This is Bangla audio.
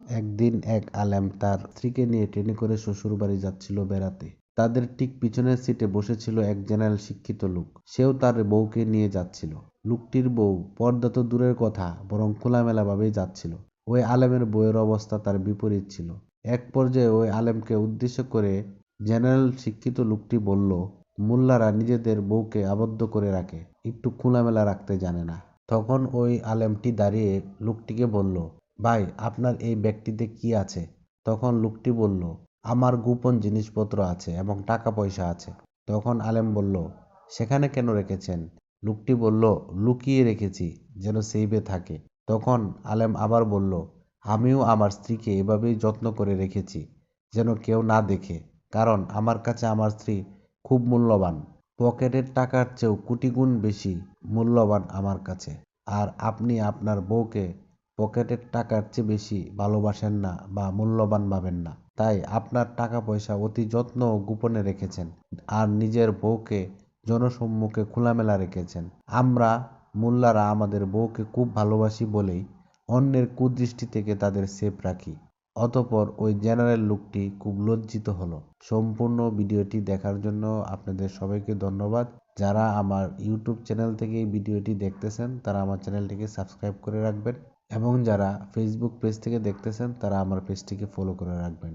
একদিন এক আলেম তার স্ত্রীকে নিয়ে ট্রেনে করে শ্বশুরবাড়ি যাচ্ছিল বেড়াতে। তাদের ঠিক পিছনের সিটে বসেছিল এক জেনারেল শিক্ষিত লোক। সেও তার বউকে নিয়ে যাচ্ছিল। লোকটির বউ পর্দা তো দূরের কথা, বরং খোলামেলাভাবেই যাচ্ছিল। ওই আলেমের বউয়ের অবস্থা তার বিপরীত ছিল। এক পর্যায়ে ওই আলেমকে উদ্দেশ্য করে জেনারেল শিক্ষিত লোকটি বলল, মোল্লারা নিজেদের বউকে আবদ্ধ করে রাখে, একটু খোলামেলা রাখতে জানে না। তখন ওই আলেমটি দাঁড়িয়ে লোকটিকে বলল ভাই, আপনার এই ব্যক্তিতে কি আছে? তখন লোকটি বলল, আমার গোপন জিনিসপত্র আছে এবং টাকা পয়সা আছে। তখন আলেম বলল, সেখানে কেন রেখেছেন? লোকটি বলল, লুকিয়ে রেখেছি, যেন সেইবে থাকে। তখন আলেম আবার বলল, আমিও আমার স্ত্রীকে এভাবেই যত্ন করে রেখেছি, যেন কেউ না দেখে, কারণ আমার কাছে আমার স্ত্রী খুব মূল্যবান। পকেটের টাকার চেয়েও কোটি গুণ বেশি মূল্যবান আমার কাছে। আর আপনি আপনার বউকে পকেটের টাকার চেয়ে বেশি ভালোবাসেন না বা মূল্যবান ভাবেন না। তাই আপনার টাকা পয়সা অতি যত্ন ও গোপনে রেখেছেন আর নিজের বউকে জনসম্মুখে খোলামেলা রেখেছেন। আমরা, মোল্লারা আমাদের বউকে খুব ভালোবাসি বলেই অন্যের কুদৃষ্টি থেকে তাদের সেফ রাখি। অতপর ওই জেনারেল লোকটি খুব লজ্জিত হলো। সম্পূর্ণ ভিডিওটি দেখার জন্য আপনাদের সবাইকে ধন্যবাদ। যারা আমার ইউটিউব চ্যানেল থেকে এই ভিডিওটি দেখতেছেন, তারা আমার চ্যানেলটিকে সাবস্ক্রাইব করে রাখবেন। এবং যারা ফেসবুক পেজ থেকে দেখতেছেন তারা আমার পেজটিকে ফলো করে রাখবেন।